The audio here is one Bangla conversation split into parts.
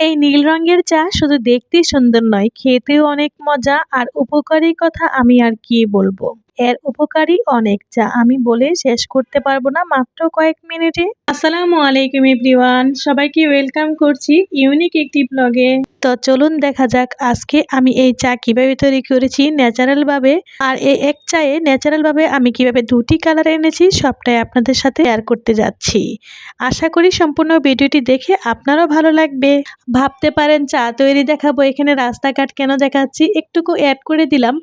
এই নীল রঙের চা শুধু দেখতেই সুন্দর নয়, খেতেও অনেক মজা আর উপকারী কথা আমি আর কি বলব। এর উপকারী অনেক চা আমি বলে শেষ করতে পারব না মাত্র কয়েক মিনিটে। আসসালামু আলাইকুম এভরিওয়ান, সবাইকে ওয়েলকাম করছি ইউনিক একটি ব্লগে। তো চলুন দেখা যাক, আজকে আমি এই চা কীভাবে তৈরি করেছি ন্যাচারাল ভাবে, আর এই এক চায়ে ন্যাচারাল ভাবে আমি কীভাবে দুটি কালার এনেছি সবটাই আপনাদের সাথে শেয়ার করতে যাচ্ছি। আশা করি সম্পূর্ণ ভিডিওটি দেখে আপনারও ভালো লাগবে। ভাবতে পারেন, চা তৈরি দেখাবো, এখানে রাস্তাঘাট কেন দেখাচ্ছি, একটুকু অ্যাড করে দিলাম।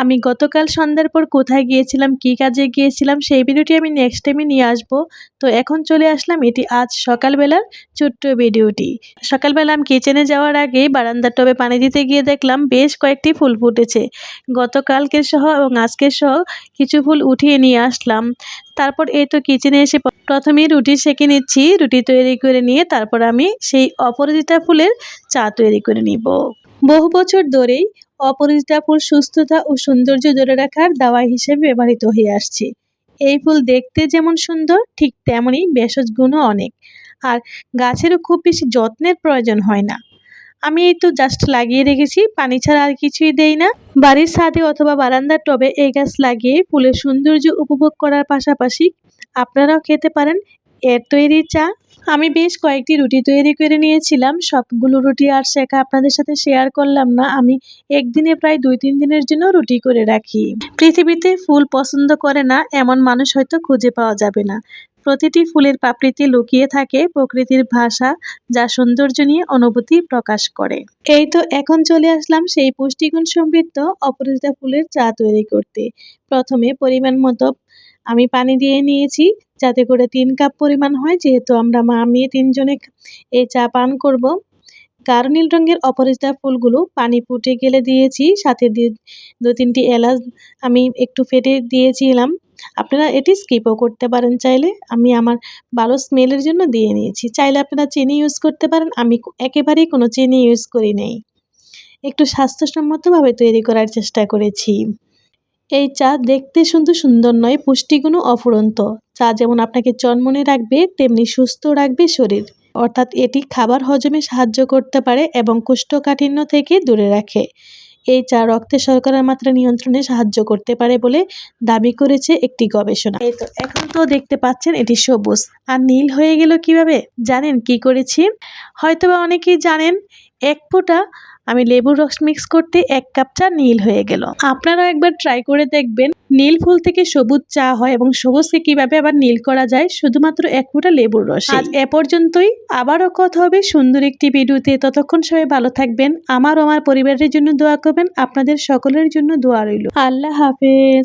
আমি গতকাল সন্ধ্যার পর কোথায় গিয়েছিলাম, কি কাজে গিয়েছিলাম, সেই ভিডিওটি আমি নেক্সট টাইমে নিয়ে আসব। তো এখন চলে আসলাম, এটি আজ সকালবেলার ছোট্ট ভিডিওটি। সকালবেলা আমি কিচেনে যাওয়ার আগে বারান্দার টবে পানি দিতে গিয়ে দেখলাম বেশ কয়েকটি ফুল ফুটেছে। গতকালকে সহ এবং আজকের সহ কিছু ফুল উঠিয়ে নিয়ে আসলাম। তারপর এই তো কিচেনে এসে প্রথমেই রুটি সেঁকে নিচ্ছি, রুটি তৈরি করে নিয়ে তারপর আমি সেই অপরাজিতা ফুলের চা তৈরি করে নিব। বহু বছর ধরেই অপরাজিতা ফুল সুস্থতা ও সৌন্দর্য ধরে রাখার দাওয়া হিসেবে ব্যবহৃত হয়ে আসছে। এই ফুল দেখতে যেমন সুন্দর, ঠিক তেমনই ভেষজ গুণও অনেক। আর গাছেরও খুব বেশি যত্নের প্রয়োজন হয় না। আমি এই তো জাস্ট লাগিয়ে রেখেছি, পানি ছাড়া আর কিছুই দেই না। বাড়ির ছাদে অথবা বারান্দার টবে এই গাছ লাগিয়ে ফুলের সৌন্দর্য উপভোগ করার পাশাপাশি আপনারাও খেতে পারেন। এর তৈরি চা আমি বেশ কয়েকটি রুটি তৈরি করে নিয়েছিলাম। সবগুলো রুটি আর শেখা আপনাদের সাথে শেয়ার করলাম না। আমি একদিনে প্রায় দুই তিন দিনের জন্য রুটি করে রাখি। পৃথিবীতে ফুল পছন্দ করে না, এমন মানুষ হয়তো খুঁজে পাওয়া যাবে না। প্রতিটি ফুলের পাপড়িতে লুকিয়ে থাকে প্রকৃতির ভাষা, যা সৌন্দর্য নিয়ে অনুভূতি প্রকাশ করে। এই তো এখন চলে আসলাম সেই পুষ্টিগুণ সমৃদ্ধ অপরাজিতা ফুলের চা তৈরি করতে। প্রথমে পরিমাণ মতো আমি পানি দিয়ে নিয়েছি, যাতে করে তিন কাপ পরিমাণ হয়, যেহেতু আমরা মা মেয়ে তিনজনে এই চা পান করব। গাঢ় নীল রঙের অপরাজিতা ফুলগুলো পানি ফুটে গেলে দিয়েছি, সাথে দু তিনটি এলাচ আমি একটু ফেটে দিয়েছিলাম। আপনারা এটি স্কিপও করতে পারেন চাইলে, আমি আমার ভালো স্মেলের জন্য দিয়ে নিয়েছি। চাইলে আপনারা চিনি ইউজ করতে পারেন, আমি একেবারেই কোনো চিনি ইউজ করি নেই। একটু স্বাস্থ্যসম্মতভাবে তৈরি করার চেষ্টা করেছি। এই চা দেখতে শুধু সুন্দর নয়, পুষ্টিগুণও অফুরন্ত। চা যেমন আপনাকে চনমনে রাখবে, তেমনি সুস্থ রাখবে শরীর। অর্থাৎ এটি খাবার হজমে সাহায্য করতে পারে এবং কোষ্ঠকাঠিন্য থেকে দূরে রাখে। এই চা রক্তে শর্করার মাত্রা নিয়ন্ত্রণে সাহায্য করতে পারে বলে দাবি করেছে একটি গবেষণা। এই তো, এখন তো দেখতে পাচ্ছেন এটি সবুজ। আর নীল হয়ে গেল কীভাবে? জানেন কি করেছি? হয়তোবা অনেকেই জানেন এক ফোঁটা আমি লেবুর রস মিক্স করতে এক কাপ চা নীল হয়ে গেল। আপনারাও একবার ট্রাই করে দেখবেন নীল ফুল থেকে সবুজ চা হয় এবং সবুজকে কীভাবে আবার নীল করা যায় শুধুমাত্র এক ফোঁটা লেবুর রস। আজ এ পর্যন্তই আবারও কথা হবে সুন্দর একটি ভিডিওতে। ততক্ষণ সবাই ভালো থাকবেন আমার আমার পরিবারের জন্য দোয়া করবেন আপনাদের সকলের জন্য দোয়া রইল। আল্লাহ হাফেজ।